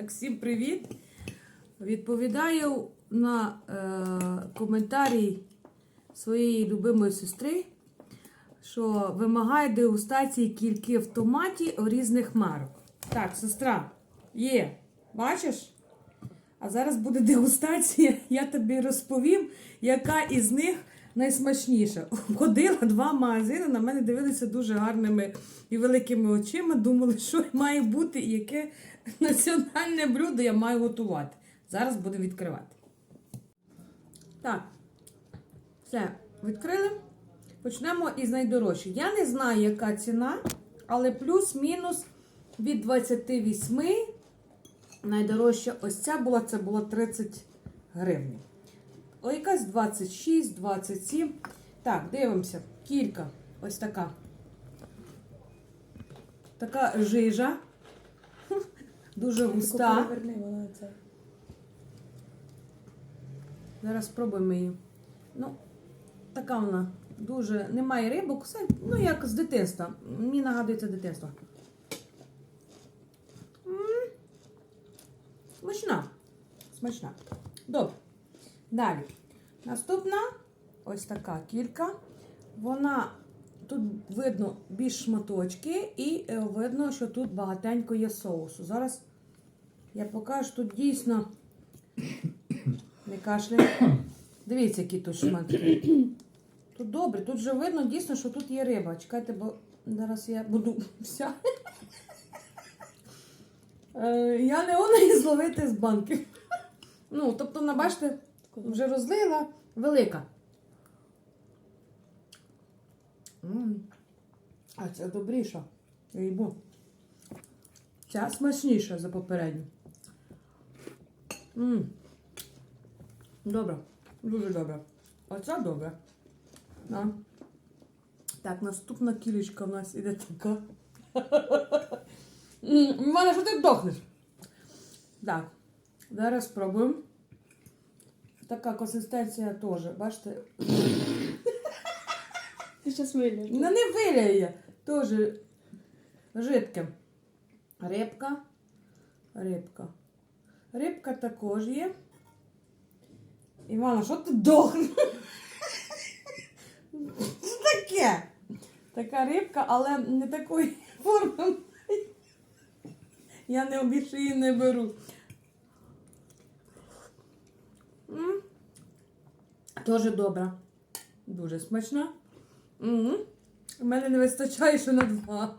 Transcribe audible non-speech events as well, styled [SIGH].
Так, всім привіт. Відповідаю на е, коментарі своєї любимої сестри, що вимагає дегустації кільки в томаті різних марок. Так, сестра, є, бачиш? А зараз буде [LAUGHS] дегустація. Я тобі розповім, яка із них найсмачніша. [LAUGHS] Ходила два магазини, на мене дивилися дуже гарними і великими очима. Думали, що має бути і яке [LAUGHS] національне блюдо я маю готувати. Зараз будемо відкривати. Так, все, відкрили. Почнемо із найдорожчих. Я не знаю, яка ціна, але плюс-мінус від 28 Найдорожча ось ця була, це було 30 гривень. О, якась 26, 27. Так, дивимося. Кілька. Ось така. Така жижа. [LAUGHS] Дуже густа. Зараз спробуємо її. Ну, така вона дуже. Немає рибок, все, ну як з дитинства. Мені нагадується дитинство. Смачна. Смачна. Добре. Далі. Наступна ось така кілька. Вона тут видно більш шматочки, і е, видно, що тут багатенько є соусу. Зараз я покажу, тут дійсно не кашляй. Дивіться, які тут шматки. Тут добре, тут вже видно дійсно, що тут є риба. Чекайте, бо зараз я буду вся. Е, Я не вона її зловити з банки. Ну, тобто, бачите, вже розлила велика. А ця добріша. Їбу. Ця смачніша за попередню. Добре. Дуже добре. Оця добре. Да. Так, наступна кілечка в нас іде така. [LAUGHS] М, Маля, що ти дохнеш? Так. Зараз спробуємо. Така консистенція теж, бачите, Ти щас вилієш. Ну не виляє. Теж жидке. Рибка. Рибка. Рибка також є. Івана, що ти дохнеш? Що таке? Така рибка, але не такої [LAUGHS] форми. Я не більше її не беру. Тоже добра. Дуже смачна. У мене не вистачає що на два.